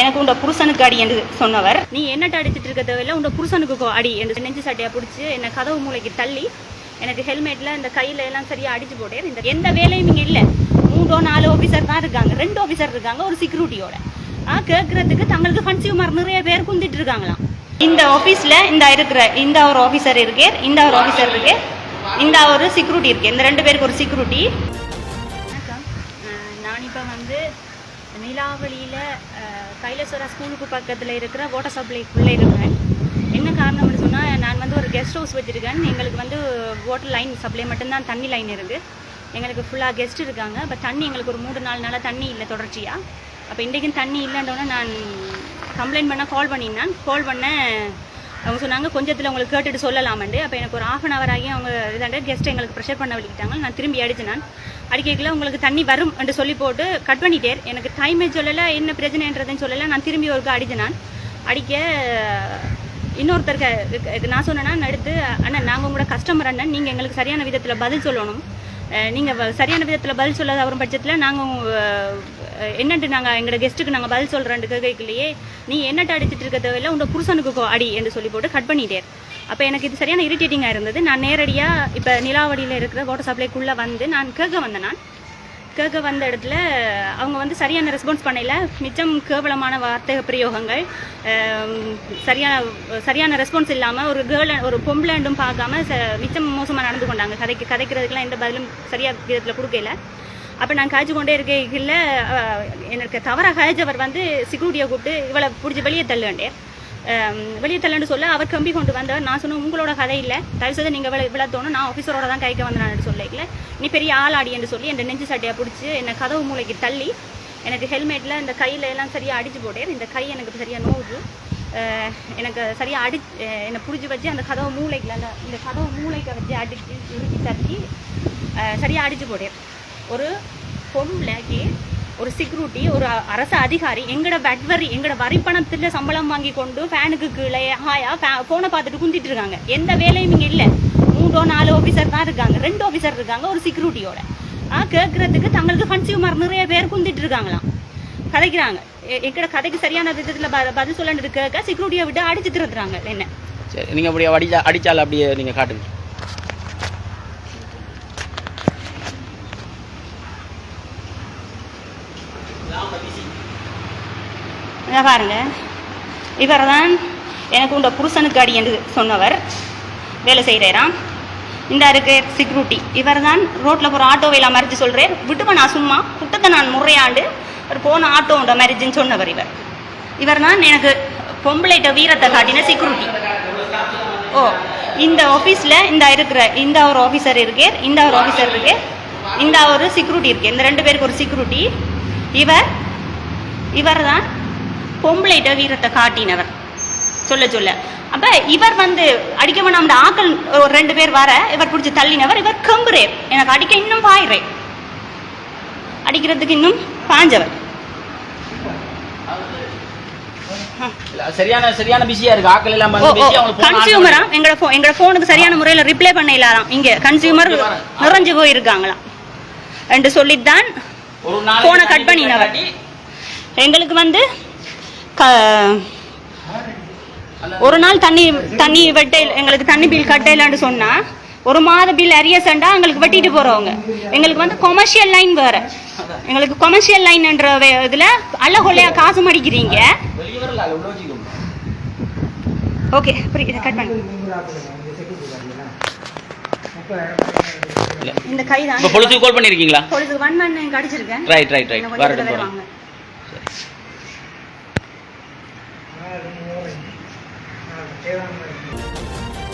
எனக்கு உண்ட புருஷனுக்கு அடி என்று சொன்னவர். நீ என்னட்ட அடிச்சிட்டு இருக்க தேவையில்ல உண்ட புருஷனுக்கு அடி என்று நெஞ்சு சட்டையா பிடிச்சி என்னை கதவு மூளைக்கு தள்ளி எனக்கு ஹெல்மெட்ல இந்த கையில எல்லாம் சரியா அடிச்சு போட்டேன் இந்த எந்த வேலையும் இங்க இல்ல. மூன்றோ நாலு ஆபீசர் தான் இருக்காங்க. ரெண்டு ஆபீசர் இருக்காங்க ஒரு செக்யூரிட்டியோட ஆ கேட்கறதுக்கு தங்களுக்கு கன்சியூமர் நிறைய பேர் குந்திட்டு இருக்காங்களாம். இந்த ஆபீஸ்ல இந்த இருக்கிற இந்த ஒரு ஆபீசர் இருக்கே இந்த ஒரு ஆபீசர் இருக்கு இந்த ஒரு செக்யூரிட்டி இருக்கு. இந்த ரெண்டு பேருக்கு ஒரு செக்யூரிட்டி நான் இப்போ வந்து நிலாவளியில் கைலாசரா ஸ்கூலுக்கு பக்கத்தில் இருக்கிற வாட்டர் சப்ளைக்குள்ளே இருக்கிறேன். என்ன காரணம்னு சொன்னால் நான் வந்து ஒரு கெஸ்ட் ஹவுஸ் வச்சுருக்கேன். எங்களுக்கு வந்து வாட்டர் லைன் சப்ளை மட்டும்தான் தண்ணி லைன் இருக்குது எங்களுக்கு ஃபுல்லாக கெஸ்ட் இருக்காங்க. பட் தண்ணி எங்களுக்கு ஒரு மூணு நாலு நாளாக தண்ணி இல்லை தொடர்ச்சியாக அப்போ இன்றைக்கும் தண்ணி இல்லைன்றோன்னே நான் கம்ப்ளைண்ட் பண்ண கால் பண்ணியிருந்தேன். கால் பண்ண அவங்க சொன்னாங்க கொஞ்சத்தில் உங்களுக்கு கேட்டுட்டு சொல்லலாமண்டு. அப்போ எனக்கு ஒரு ஆஃப் அன் அவர் ஆகி அவங்க இதாண்ட கெஸ்ட் எங்களுக்கு ப்ரெஷர் பண்ண வலிக்கிட்டாங்க நான் திரும்பி அடிச்சு நான். அடிக்கல உங்களுக்கு தண்ணி வரும் என்று சொல்லி போட்டு கட் பண்ணிட்டேன். எனக்கு டைமே சொல்லலை என்ன பிரச்சனைன்றதுன்னு சொல்லலை. நான் திரும்பி ஒருக்கா அடிச்சு நான். அடிக்க இன்னொருத்தருக்கு நான் சொன்னேன்னா அடுத்து எடுத்து அண்ணன் நாங்கள் உங்களோட கஸ்டமர் அண்ணன் நீங்கள் எங்களுக்கு சரியான விதத்தில் பதில் சொல்லணும். நீங்கள் சரியான விதத்தில் பதில் சொல்லாத வரும் பட்சத்தில் நாங்கள் என்னட்டு நாங்கள் எங்களோட கெஸ்ட்டுக்கு நாங்கள் பதில் சொல்கிறேன் கேட்கலையே. நீ என்னட்ட அடிச்சிட்டு இருக்க தேவையில்லை உங்கள் புருஷனுக்கு கோ- அடி என்று சொல்லி போட்டு கட் பண்ணிட்டேன். அப்போ எனக்கு இது சரியான இரிட்டேட்டிங்காக இருந்தது. நான் நேரடியாக இப்போ நிலாவடியில் இருக்கிற வாட்டர் சப்ளைக்குள்ளே வந்து நான் கேட்க வந்தேன் நான். கேட்க வந்த இடத்துல அவங்க வந்து சரியான ரெஸ்பான்ஸ் பண்ணல. மிச்சம் கேவலமான வார்த்தை பிரயோகங்கள் சரியான சரியான ரெஸ்பான்ஸ் இல்லாமல் ஒரு கேர்ள் ஒரு பொம்பளைண்டும் பார்க்காம ச- மிச்சம் மோசமாக நடந்து கொண்டாங்க. கதைக்கு கதைக்கிறதுக்கெலாம் எந்த பதிலும் சரியாக விதத்தில் கொடுக்கல. அப்போ நான் காய்ச்சி கொண்டே இருக்கையில் எனக்கு தவறாக காய்ச்சவர் வந்து செக்யூரிட்டியை கூப்பிட்டு இவளை பிடிச்சி வெளியே தள்ளுண்டே வெளியே தள்ளுன்னு சொல்ல அவர் கம்பி கொண்டு வந்தவர் நான் சொன்னேன் உங்களோட கதை இல்லை. தயவு செய்து நீங்கள் இவ்வளோ இவ்வளோ தோணும். நான் ஆஃபீஸரோட தான் கைக்க வந்தேன். சொல்லிக்கல. நீ பெரிய ஆளாடி என்று சொல்லி என் நெஞ்சு சட்டையை பிடிச்சி என்னை கதவு மூளைக்கு தள்ளி எனக்கு ஹெல்மெட்டில் இந்த கையில் எல்லாம் சரியாக அடிச்சு போட்டேன். இந்த கை எனக்கு சரியாக நோவுது. எனக்கு சரியாக அடி என்னை பிடிச்சி வச்சு அந்த கதவு மூளைக்குல அந்த இந்த கதவு மூளைக்கு வச்சு அடிச்சு உருட்டி தட்டி சரியாக அடிச்சு போட்டேன். ஒரு பொம்பளைக்கு ஒரு செக்யூரிட்டி ஒரு அரசு அதிகாரி எங்களோட வரி எங்களோட வரி பணத்தில் சம்பளம் வாங்கி கொண்டு ஃபேனுக்கு கீழே ஹாயா ஃபோனை பார்த்துட்டு குந்திட்டு இருக்காங்க. எந்த வேலையும் இங்கே இல்லை. மூன்றோ நாலு ஆஃபீஸர் தான் இருக்காங்க. ரெண்டு ஆஃபீஸர் இருக்காங்க ஒரு செக்யூரிட்டியோட ஆ கேட்கறதுக்கு தங்களுக்கு கன்சியூமர் நிறைய பேர் குந்திட்டு இருக்காங்களாம். கதைக்கிறாங்க. எ- எங்கட கதைக்கு சரியான விதத்தில் ப பதில் சொல்லணுது கேட்க செக்யூரிட்டியை விட்டு அடிச்சு திருத்துறாங்க என்ன? சரி நீங்கள் அப்படியே அடிச்சா அடித்தால் அப்படியே நீங்கள் காட்டுங்க. இங்க பாருங்க. இவர் தான் எனக்கு உண்ட புருஷனுக்கு அடி என்று சொன்னவர். வேலை செய்கிறாராம் இந்த இருக்கு செக்யூரிட்டி இவர் தான் ரோட்டில் போகிற ஆட்டோவையில் மறைச்சு சொல்கிறார் விட்டுப்ப நான் சும்மா? குட்டத்தை நான் முறையாண்டு ஒரு போன ஆட்டோவோட மறைச்சுன்னு சொன்னவர் இவர். இவர் தான் எனக்கு பொம்பளைட்ட வீரத்தை காட்டின செக்யூரிட்டி ஓ இந்த ஆஃபீஸில் இந்த இருக்கிற இந்த ஒரு ஆஃபீஸர் இருக்கே இந்த ஒரு ஆஃபீஸர் இருக்கு இந்த ஒரு செக்யூரிட்டி இருக்கு இந்த ரெண்டு பேருக்கு ஒரு செக்யூரிட்டி இவர் இவர் தான் பொம்பளைட்ட வீரத்தை காட்டினவர். சொல்ல சொல்ல. அப்ப இவர் வந்து அடிக்க வேணாம் ஆக்கள் ஒரு ரெண்டு பேர் வர இவர் பிடிச்சி தள்ளினவர் இவர் கம்புரேர் எனக்கு அடிக்க இன்னும் பாயிறே அடிக்கிறதுக்கு இன்னும் பாஞ்சவர். சரியான சரியான பிஸியாக இருக்குது ஆக்கள் எல்லாம் கன்சியூமரா எங்களோட phone- எங்களோட போனுக்கு சரியான முறையில ரிப்ளை பண்ண இல்லாதாம் இங்க கன்சியூமர் நிறைஞ்சு போயிருக்காங்களாம். என்று சொல்லித்தான் அ cut பண்ணினவர். எங்களுக்கு வந்து க- ஒரு நாள் தண்ணி தண்ணி வெட்ட எங்களுக்கு தண்ணி பில் கட்டலான்னு சொன்னா ஒரு மாத பில் அரியசண்டா எங்களுக்கு வெட்டிட்டு போறவங்க. எங்களுக்கு வந்து கொமர்ஷியல் லைன் வேற. எங்களுக்கு கொமர்ஷியல் லைன்ன்ற இதுல அல்ல காசு மடிக்கிறீங்க. ஓகே புரியுது கட் பண்ணு. இல்லை இந்த கை தான். இப்போ பொழுதுக்கு கால் பண்ணியிருக்கீங்களா பொழுது ஒன் மணி எனக்கு அடிச்சிருக்கேன். ரைட் ரைட் ரைட் வரட்டும் தடவை போகிறோம் வாங்க. சரி